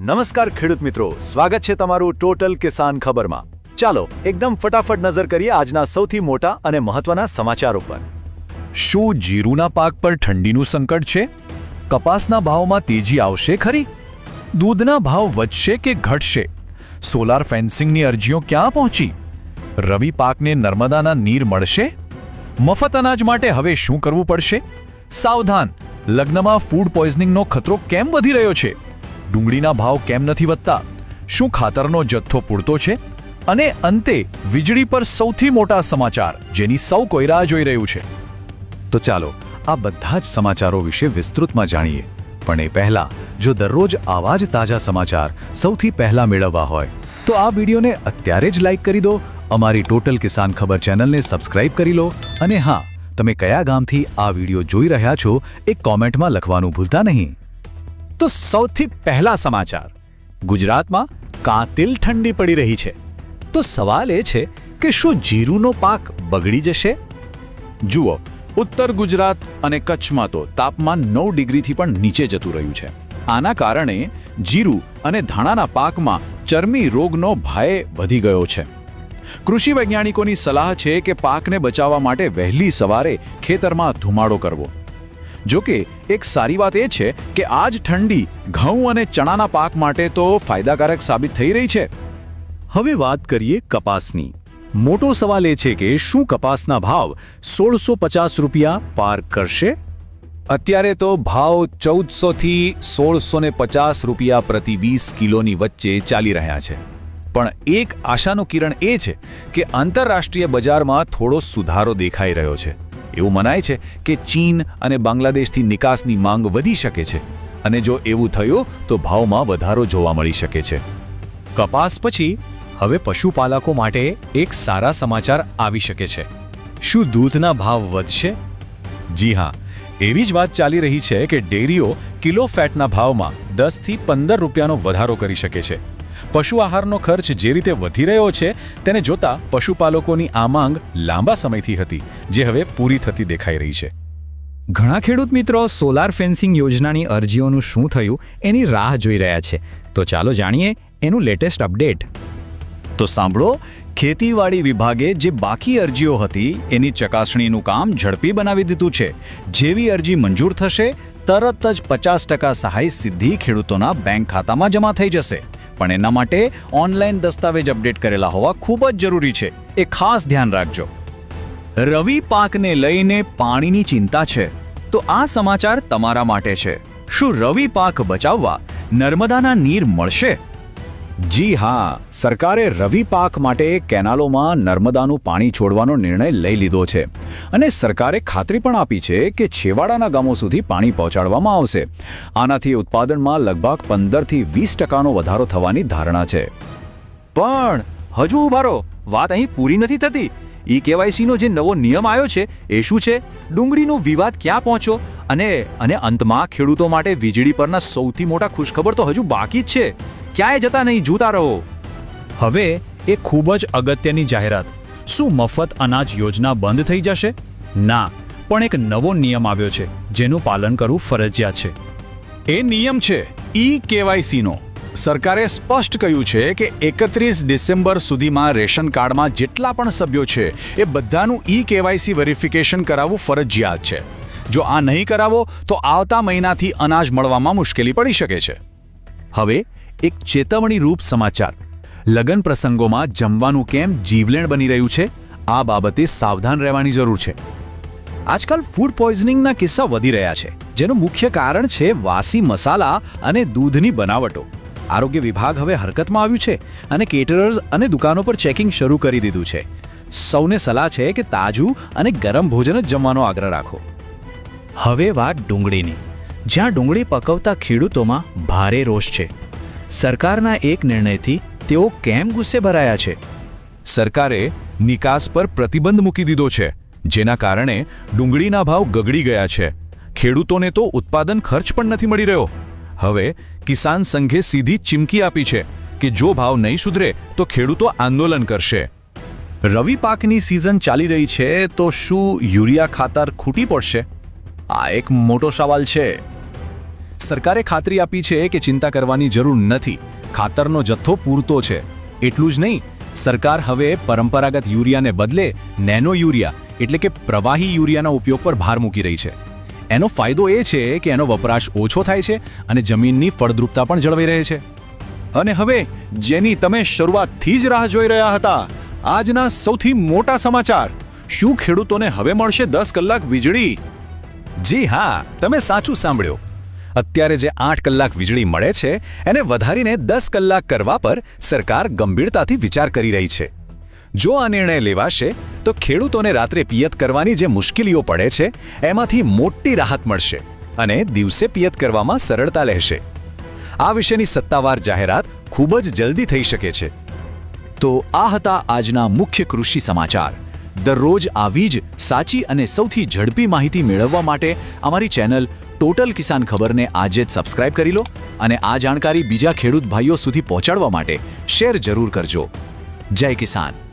નમસ્કાર ખેડૂત મિત્રો, સ્વાગત છે તમારું ટોટલ કિસાન ખબરમાં. ચાલો, એકદમ ફટાફટ નજર કરીએ આજના સૌથી મોટા અને મહત્વના સમાચારો પર શું જીરુના પાક પર ઠંડીનું સંકટ છે? કપાસના ભાવમાં તેજી આવશે ખરી? દૂધના ભાવ વધશે કે ઘટશે? સોલાર ફેન્સિંગની અરજીઓ ક્યાં પહોંચી? રવિ પાકને નર્મદાના નીર મળશે? મફત અનાજ માટે હવે શું કરવું પડશે? સાવધાન, લગ્નમાં ફૂડ પોઈઝનિંગનો ખતરો કેમ વધી રહ્યો છે? ડુંગળીના ભાવ કેમ નથી વધતા? શું ખાતરનો જથ્થો પૂરતો છે? અને અંતે, વીજળી પર સૌથી મોટા સમાચાર, જેની સૌ કોઈ રાહ જોઈ રહ્યું છે. તો ચાલો, આ બધા જ સમાચારો વિશે વિસ્તૃતમાં જાણીએ. પણ એ પહેલા, જો દરરોજ આવા જ તાજા સમાચાર સૌથી પહેલા મેળવવા હોય, તો આ વિડીયોને અત્યારે જ લાઈક કરી દો, અમારી ટોટલ કિસાન ખબર ચેનલને સબસ્ક્રાઇબ કરી લો, અને હા, તમે કયા ગામથી આ વીડિયો જોઈ રહ્યા છો, એ કોમેન્ટમાં લખવાનું ભૂલતા નહીં. તો સૌથી પહેલા સમાચાર. ગુજરાતમાં કાતિલ ઠંડી પડી રહી છે. તો સવાલ એ છે કે શું જીરુનો પાક બગડી જશે? જુઓ, ઉત્તર ગુજરાત અને કચ્છમાં તો તાપમાન નવ ડિગ્રીથી પણ નીચે જતું રહ્યું છે. આના કારણે જીરું અને ધાણાના પાકમાં ચરમી રોગનો ભય વધી ગયો છે. કૃષિ વૈજ્ઞાનિકોની સલાહ છે કે પાકને બચાવવા માટે વહેલી સવારે ખેતરમાં ધુમાડો કરવો. જો કે એક સારી વાત એ છે કે આ જ ઠંડી ઘઉં અને ચણાના પાક માટે તો ફાયદાકારક સાબિત થઈ રહી છે. હવે વાત કરીએ કપાસની. મોટો સવાલ એ છે કે શું કપાસના ભાવ સોળસો પચાસ રૂપિયા પાર કરશે? અત્યારે તો ભાવ ચૌદસોથી સોળસો પચાસ રૂપિયા પ્રતિ વીસ કિલોની વચ્ચે ચાલી રહ્યા છે. પણ એક આશાનું કિરણ એ છે કે આંતરરાષ્ટ્રીય બજારમાં થોડો સુધારો દેખાઈ રહ્યો છે. એવું મનાય છે કે ચીન અને બાંગ્લાદેશથી નિકાસની માંગ વધી શકે છે. અને જો એવું થયું, તો ભાવમાં વધારો જોવા મળી શકે છે. કપાસ પછી હવે પશુપાલકો માટે એક સારા સમાચાર આવી શકે છે. શું દૂધના ભાવ વધશે? જી હા, એવી જ વાત ચાલી રહી છે કે ડેરીઓ કિલો ફેટના ભાવમાં દસથી પંદર રૂપિયાનો વધારો કરી શકે છે. પશુ આહારનો ખર્ચ જે રીતે વધી રહ્યો છે, તેને જોતા પશુપાલકોની આ માંગ લાંબા સમયથી હતી, જે હવે પૂરી થતી દેખાઈ રહી છે. ઘણા ખેડૂત મિત્રો સોલાર ફેન્સિંગ યોજનાની અરજીઓનું શું થયું, એની રાહ જોઈ રહ્યા છે. તો ચાલો જાણીએ એનું લેટેસ્ટ અપડેટ. તો સાંભળો, ખેતીવાડી વિભાગે જે બાકી અરજીઓ હતી, એની ચકાસણીનું કામ ઝડપી બનાવી દીધું છે. જેવી અરજી મંજૂર થશે, તરત જ પચાસ ટકા સહાય સીધી ખેડૂતોના બેંક ખાતામાં જમા થઈ જશે. પણ એના માટે ઓનલાઈન દસ્તાવેજ અપડેટ કરેલા હોવા ખૂબ જ જરૂરી છે. એ ખાસ ધ્યાન રાખજો. રવિ પાકને લઈને પાણીની ચિંતા છે. તો આ સમાચાર તમારા માટે છે. શું રવિ પાક બચાવવા નર્મદાના નીર મળશે? જી હા, સરકારે રવિ પાક માટે કેનાલોમાં નર્મદાનું પાણી છોડવાનો નિર્ણય લઈ લીધો છે. અને સરકારે ખાતરી પણ આપી છે કે છેવાડાના ગામો સુધી પાણી પહોંચાડવામાં આવશે. આનાથી ઉત્પાદનમાં લગભગ પંદરથી વીસ ટકાનો વધારો થવાની ધારણા છે. પણ, હજુ ઉભારો વાત અહીં પૂરી નથી થતી. ઈ કેવાયસીનો જે નવો નિયમ આવ્યો છે, એ શું છે? ડુંગળીનો વિવાદ ક્યાં પહોંચ્યો? અને અને અંતમાં ખેડૂતો માટે વીજળી પરના સૌથી મોટા ખુશખબર તો હજુ બાકી જ છે. ક્યાંય જતા નહીં, જોતા રહો. હવે એ ખૂબ જ અગત્યની જાહેરાત. શું મફત અનાજ યોજના બંધ થઈ જશે? ના, પણ એક નવો નિયમ આવ્યો છે, જેનું પાલન કરવું ફરજિયાત છે. એ નિયમ છે ઈ કેવાયસીનો સરકારે સ્પષ્ટ કહ્યું છે કે એકત્રીસ ડિસેમ્બર સુધીમાં રેશન કાર્ડમાં જેટલા પણ સભ્યો છે, એ બધાનું ઈ કેવાયસી વેરિફિકેશન કરાવવું ફરજિયાત છે. જો આ નહીં કરાવો, તો આવતા મહિનાથી અનાજ મળવામાં મુશ્કેલી પડી શકે છે. હવે એક ચેતવણીરૂપ સમાચાર. લગ્ન પ્રસંગોમાં જમવાનું કેમ જીવલેણ બની રહ્યું છે? આ બાબતે સાવધાન રહેવાની જરૂર છે. આજકાલ ફૂડ પોઈઝનિંગના કિસ્સા વધી રહ્યા છે, જેનું મુખ્ય કારણ છે વાસી મસાલા અને દૂધની બનાવટો. આરોગ્ય વિભાગ હવે હરકતમાં આવ્યું છે અને કેટરર્સ અને દુકાનો પર ચેકિંગ શરૂ કરી દીધું છે. સૌને સલાહ છે કે તાજું અને ગરમ ભોજન જ જમવાનો આગ્રહ રાખો. હવે વાત ડુંગળીની. જ્યાં ડુંગળી પકવતા ખેડૂતોમાં ભારે રોષ છે. સરકારના એક નિર્ણયથી તેઓ કેમ ગુસ્સે ભરાયા છે? સરકારે નિકાસ પર પ્રતિબંધ મૂકી દીધો છે, જેના કારણે ડુંગળીના ભાવ ગગડી ગયા છે. ખેડૂતોને તો ઉત્પાદન ખર્ચ પણ નથી મળી રહ્યો. હવે કિસાન સંઘે સીધી ચીમકી આપી છે કે જો ભાવ નહીં સુધરે તો ખેડૂતો આંદોલન કરશે. રવિ પાકની સિઝન ચાલી રહી છે તો શું યુરિયા ખાતર ખૂટી પડશે? આ એક મોટો સવાલ છે. સરકારે ખાતરી આપી છે કે ચિંતા કરવાની જરૂર નથી. ખાતરનો જથ્થો પૂરતો છે. એટલું જ નહીં, સરકાર હવે પરંપરાગત યુરિયાને બદલે નેનો યુરિયા એટલે કે પ્રવાહી યુરિયાના ઉપયોગ પર ભાર મૂકી રહી છે. એનો ફાયદો એ છે કે એનો વપરાશ ઓછો થાય છે અને જમીનની ફળદ્રુપતા પણ જળવાઈ રહે છે. અને હવે, જેની તમે શરૂઆતથી જ રાહ જોઈ રહ્યા હતા, આજના સૌથી મોટા સમાચાર. શું ખેડૂતોને હવે મળશે દસ કલાક વીજળી? જી હા, તમે સાચું સાંભળ્યો. અત્યારે જે આઠ કલાક વીજળી મળે છે, એને વધારીને દસ કલાક કરવા પર સરકાર ગંભીરતાથી વિચાર કરી રહી છે. જો આ નિર્ણય લેવાશે, તો ખેડૂતોને રાત્રે પિયત કરવાની જે મુશ્કેલીઓ પડે છે, એમાંથી મોટી રાહત મળશે અને દિવસે પિયત કરવામાં સરળતા રહેશે આ વિશેની સત્તાવાર જાહેરાત ખૂબ જ જલ્દી થઈ શકે છે. તો આ હતા આજના મુખ્ય કૃષિ સમાચાર. દરરોજ આવી જ સાચી અને સૌથી ઝડપી માહિતી મેળવવા માટે અમારી ચેનલ ટોટલ કિસાન ખબરને આજે જ સબસ્ક્રાઇબ કરી લો અને આ જાણકારી બીજા ખેડૂત ભાઈઓ સુધી પહોંચાડવા માટે શેર જરૂર કરજો. જય કિસાન.